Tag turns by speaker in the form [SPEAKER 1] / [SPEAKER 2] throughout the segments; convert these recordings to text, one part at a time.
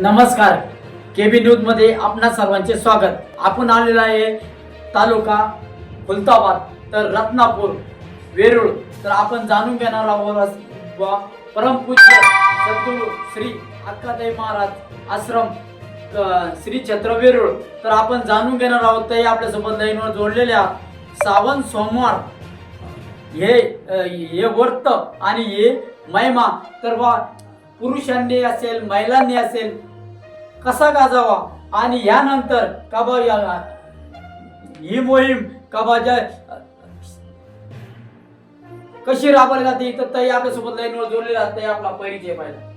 [SPEAKER 1] नमस्कार. केबी न्यूजमध्ये आपणा सर्वांचे स्वागत. आपण आलेलं आहे तालुका खुलताबाद तर रत्नापूर वेरूळ. तर आपण जाणून घेणार आहोत व परमपूज्य सद्गुरू श्री अक्काताई महाराज आश्रम श्री छत्र वेरूळ. तर आपण जाणून घेणार आहोत ते आपल्यासोबत लाईनवर जोडलेल्या सावन सोमवार. हे हे वर्त आणि हे महिमा. तर बा पुरुषांनी असेल महिलांनी असेल कसा गाजावा? आणि यानंतर काबा या- ही मोहीम काबा ज्या कशी राबवली जाते? तर ताई आपल्यासोबत लाईनवर जोडली जाते आपला परिचय पाहिजे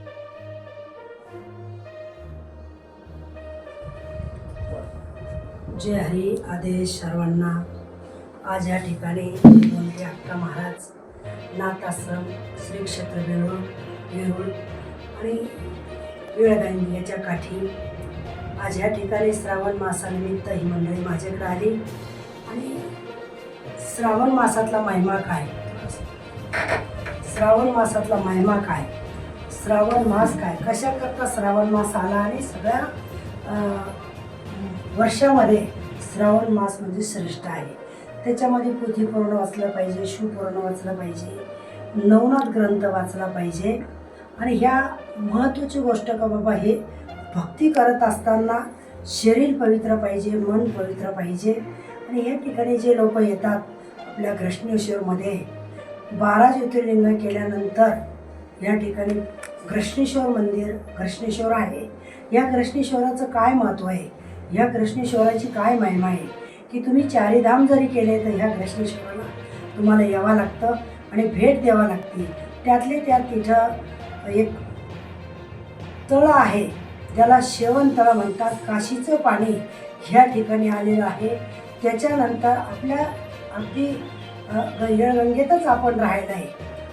[SPEAKER 2] जय हरी आदेश सर्वांना. आज या ठिकाणी बोलते अक्का महाराज नाथ आश्रम श्री क्षेत्र वेरूळ वेरूळ आणि वेळगाई याच्या काठी. आज या ठिकाणी श्रावण मासानिमित्त ही मंडळी माझ्याकडे आली. आणि श्रावण मासातला महिमा काय? श्रावण मासातला महिमा काय? श्रावण मास काय? कशा करता श्रावण मास आला आणि सगळ्या वर्षामध्ये श्रावण मास म्हणजे श्रेष्ठ आहे. त्याच्यामध्ये पोथी पूर्ण वाचलं पाहिजे शिवपूर्ण वाचलं पाहिजे नवनाथ ग्रंथ वाचला पाहिजे. आणि ह्या महत्त्वाची गोष्ट का बाबा हे? भक्ती करत असताना शरीर पवित्र पाहिजे मन पवित्र पाहिजे. आणि या ठिकाणी जे लोक येतात आपल्या घृष्णेश्वरमध्ये बारा ज्योतिर्लिंग केल्यानंतर या ठिकाणी घृष्णेश्वर मंदिर घृष्णेश्वर आहे. या घृष्णेश्वराचं काय महत्त्व आहे? ह्या कृष्णेश्वराची काय महिमा आहे? की तुम्ही चारीधाम जरी केले तर ह्या घृष्णेश्वराला तुम्हाला यावं लागतं आणि भेट द्यावं लागते. त्यातले त्यात तिथं एक तळ आहे. ज्याला शेवण तळ म्हणतात. काशीचं पाणी ह्या ठिकाणी आलेलं आहे. त्याच्यानंतर आपल्या अगदी येळगंगेतच वेळगंगेतच आपण राहायला आहे.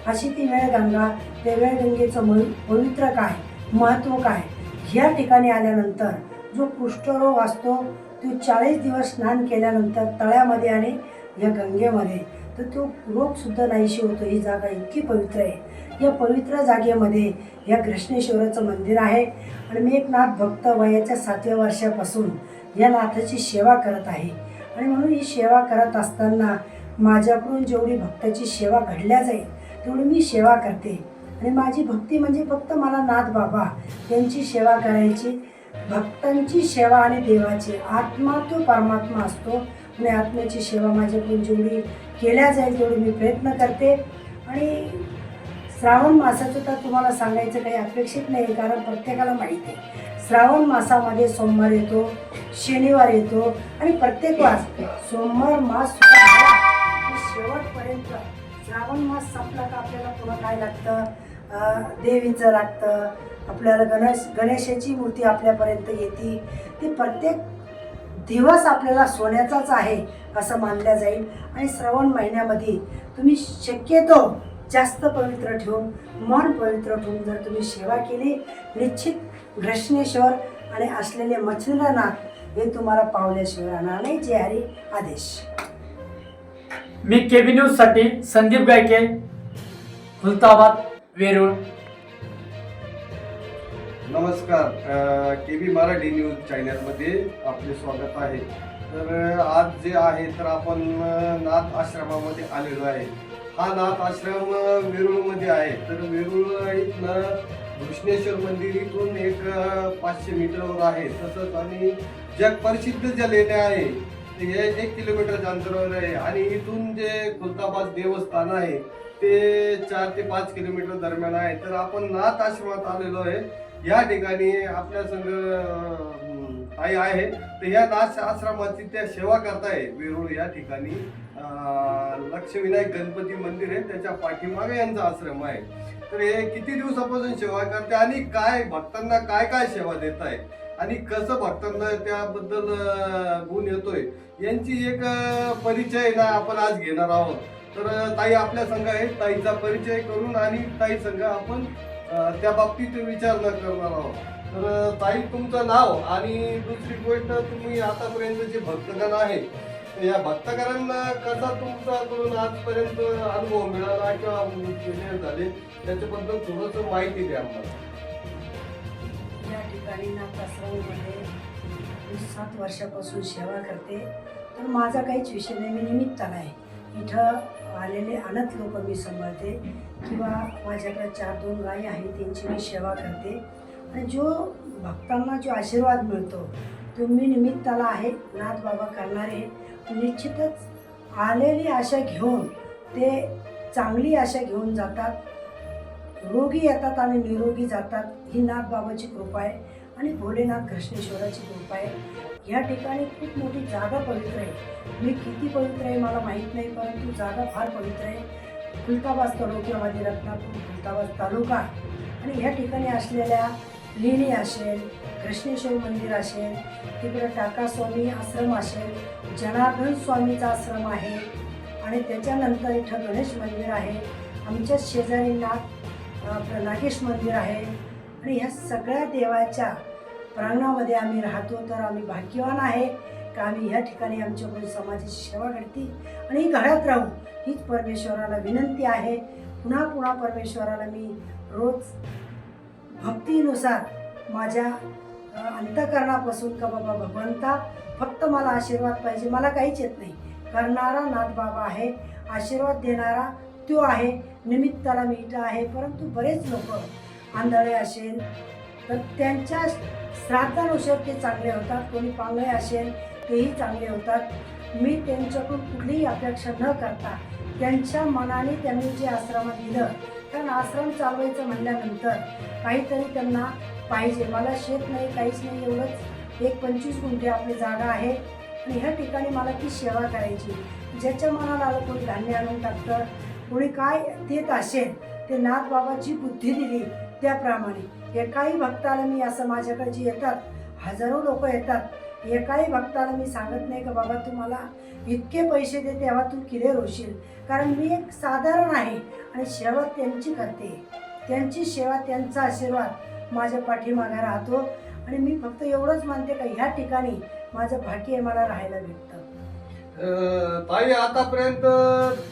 [SPEAKER 2] अशी ती वेळगंगा त्या वेळगंगेचं म पवित्र काय महत्त्व काय ह्या ठिकाणी आल्यानंतर जो कुष्ठरोग असतो तो चाळीस दिवस स्नान केल्यानंतर तळ्यामध्ये आणि या गंगेमध्ये तर तो रोगसुद्धा नाहीशी होतो. ही जागा इतकी पवित्र आहे. या पवित्र जागेमध्ये या कृष्णेश्वराचं मंदिर आहे. आणि मी एक नाथ भक्त वयाच्या सातव्या वर्षापासून या नाथाची सेवा करत आहे. आणि म्हणून ही सेवा करत असताना माझ्याकडून जेवढी भक्ताची सेवा घडल्या जाईल तेवढी मी सेवा करते. आणि माझी भक्ती म्हणजे फक्त मला नाथ बाबा यांची सेवा करायची. भक्तांची सेवा आणि देवाची. आत्मा तो परमात्मा असतो. आणि आत्म्याची सेवा माझ्याकडून जेवढी केल्या जाईल तेवढी मी प्रयत्न करते. आणि श्रावण मासाचं तर तुम्हाला सांगायचं काही अपेक्षित नाही कारण प्रत्येकाला माहिती आहे. श्रावण मासामध्ये सोमवार येतो शनिवार येतो आणि प्रत्येक वास सोमवार मास सुद्धा शेवटपर्यंत श्रावण मास संपला का आपल्याला पुन्हा काय लागतं? देवीचं लागतं. आपल्याला गणेश गणेशाची मूर्ती आपल्यापर्यंत येते. ती प्रत्येक दिवस आपल्याला सोन्याचाच आहे. असं मानल्या जाईल? आणि श्रावण महिन्यामध्ये तुम्ही शक्यतो जास्त पवित्र ठेवून मन पवित्र ठेवून जर तुम्ही सेवा केली निश्चित घृष्णेश्वर आणि असलेले मच्छिंद्रनाथ हे तुम्हाला पावल्याशिवाय राहणार नाही जे हरी आदेश.
[SPEAKER 1] मी केबी न्यूजसाठी संदीप गायके खुलताबाद वेरूळ.
[SPEAKER 3] नमस्कार के बी मराठी न्यूज चॅनलमध्ये आपले स्वागत आहे. तर आज जे आहे तर आपण नाथ आश्रमामध्ये आलेलो आहे. हा नाथ आश्रम वेरूळमध्ये आहे. तर वेरूळ इथनं घृष्णेश्वर मंदिर इथून एक पाचशे मीटरवर आहे. तसंच आणि जग प्रसिद्ध जे लेणे आहे. ते हे एक किलोमीटरच्या अंतरावर आहे. आणि इथून जे खुलताबाद देवस्थान आहे ते चार ते पाच किलोमीटर दरम्यान आहे. तर आपण नाथ आश्रमात आलेलो आहे. या ठिकाणी आपल्या संघ काही आहे. तर या दास आश्रमाची त्या सेवा करताय वेरूळ या ठिकाणी. लक्ष्मीनायक लक्षविनायक गणपती मंदिर आहे. त्याच्या पाठीमागे यांचा आश्रम आहे. तर हे किती दिवसापासून सेवा करते आणि काय भक्तांना काय काय सेवा देत आहे आणि कसं भक्तांना त्याबद्दल गुण येतोय यांची एक परिचय ना आपण आज घेणार आहोत. तर ताई आपल्या संघ आहेत. ताईचा परिचय करून आणि ताई संघ आपण त्या बाबतीत विचारणा करणार आहोत. तर ताई तुमचं नाव आणि दुसरी गोष्ट तुम्ही आतापर्यंत जे भक्तगण आहे या भक्तगणांना कसा करून आजपर्यंत अनुभव मिळाला किंवा केले झाले त्याच्याबद्दल थोडंसं माहिती द्या आम्हाला.
[SPEAKER 2] या ठिकाणी नाथाश्रममध्ये मी सात वर्षापासून सेवा करते. तर माझा काहीच विषय नाही मी निमित्ताला आहे. इथं आलेले अनेक लोक मी सांभाळते. किंवा माझ्याकडे चार दोन गायी आहेत त्यांची मी सेवा करते. आणि जो भक्तांना जो आशीर्वाद मिळतो तो मी निमित्ताला आहे नाथ बाबा करणारे निश्चितच आलेली आशा घेऊन ते चांगली आशा घेऊन जातात. रोगी येतात आणि निरोगी जातात ही नाथ बाबाची कृपा आहे आणि भोलेनाथ कृष्णेश्वराची कृपा आहे. या ठिकाणी खूप मोठी जागा पवित्र आहे. मी किती पवित्र आहे मला माहीत नाही परंतु जागा फार पवित्र आहे. खुलताबाद तालुक्यामध्ये रत्नापूर खुलताबाद तालुका आणि ह्या ठिकाणी असलेल्या लेणी असेल कृष्णेश्वर मंदिर असेल तिकडे टाका स्वामी आश्रम असेल जनार्दन स्वामीचा आश्रम आहे आणि त्याच्यानंतर इथं गणेश मंदिर आहे. आमच्या शेजारींना आपलं नागेश मंदिर आहे. आणि ह्या सगळ्या देवाच्या प्रांगणामध्ये आम्ही राहतो तर आम्ही भाग्यवान आहे का आम्ही ह्या ठिकाणी आमच्याकडून समाजाची सेवा घडती? आणि ही घडत राहू हीच परमेश्वराला विनंती आहे. पुन्हा पुन्हा परमेश्वराला मी रोज भक्तीनुसार माझ्या अंतकरणापासून का बाबा भगवंता फक्त मला आशीर्वाद पाहिजे मला काहीच येत नाही. करणारा नाथ बाबा आहे आशीर्वाद देणारा तो आहे निमित्ताला मी आहे परंतु बरेच लोक आंधळे असेल तर त्यांच्या श्राद्धानुसार ते चांगले होतात कोणी पांगळे असेल तेही चांगले होतात. मी त्यांच्याकडून कुठलीही अपेक्षा न करता त्यांच्या मनाने त्यांनी जे आश्रमात दिलं कारण आश्रम चालवायचं म्हणल्यानंतर काहीतरी त्यांना पाहिजे. मला शेत नाही काहीच नाही एवढंच. एक पंचवीस गुंठे आपली जागा आहे. आणि ह्या ठिकाणी मला ती सेवा करायची. ज्याच्या मनाला आलं कोणी धान्य आणून टाकतं कोणी काय देत असेल ते नाथ बाबाची बुद्धी दिली त्याप्रमाणे. एकाही भक्ताला मी असं माझ्याकडे जे येतात हजारो लोक येतात. एकाही भक्ताला मी सांगत नाही का बाबा तू मला इतके पैसे दे तेव्हा तू क्लिअर होशील कारण मी एक साधारण आहे आणि सेवा त्यांची करते. त्यांची सेवा त्यांचा आशीर्वाद माझ्या पाठीमागे राहतो. आणि मी फक्त एवढंच मानते का ह्या ठिकाणी माझं भाग्य आहे मला राहायला भेटतं.
[SPEAKER 3] ताई आतापर्यंत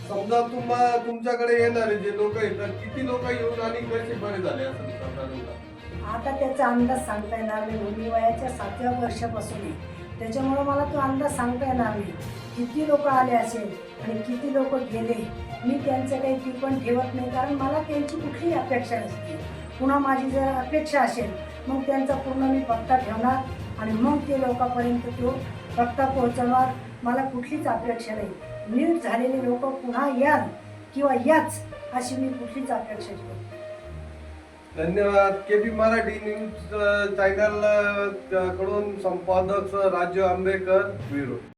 [SPEAKER 3] समजा तुम्हा तुमच्याकडे येणारे जे लोक येतात किती लोक येऊन आणि कसे बरे झाले असं
[SPEAKER 2] आता त्याचा अंदाज सांगता येणार नाही. मी वयाच्या सातव्या वर्षापासून आहे. त्याच्यामुळं मला तो अंदाज सांगता येणार नाही. किती लोक आले असेल आणि किती लोक गेले मी त्यांचं काही ती पण ठेवत नाही. कारण मला त्यांची कुठलीही अपेक्षा नसते. पुन्हा माझी जर अपेक्षा असेल मग त्यांचा पूर्ण मी पत्ता ठेवणार आणि मग ते लोकांपर्यंत तो पत्ता पोहोचवणार. मला कुठलीच अपेक्षा नाही. नीट झालेले लोक पुन्हा याल किंवा याच अशी मी कुठलीच अपेक्षा ठेवत
[SPEAKER 3] धन्यवाद. के बी मराठी न्यूज चॅनलकडून संपादक राज्य आंबेकर विरोध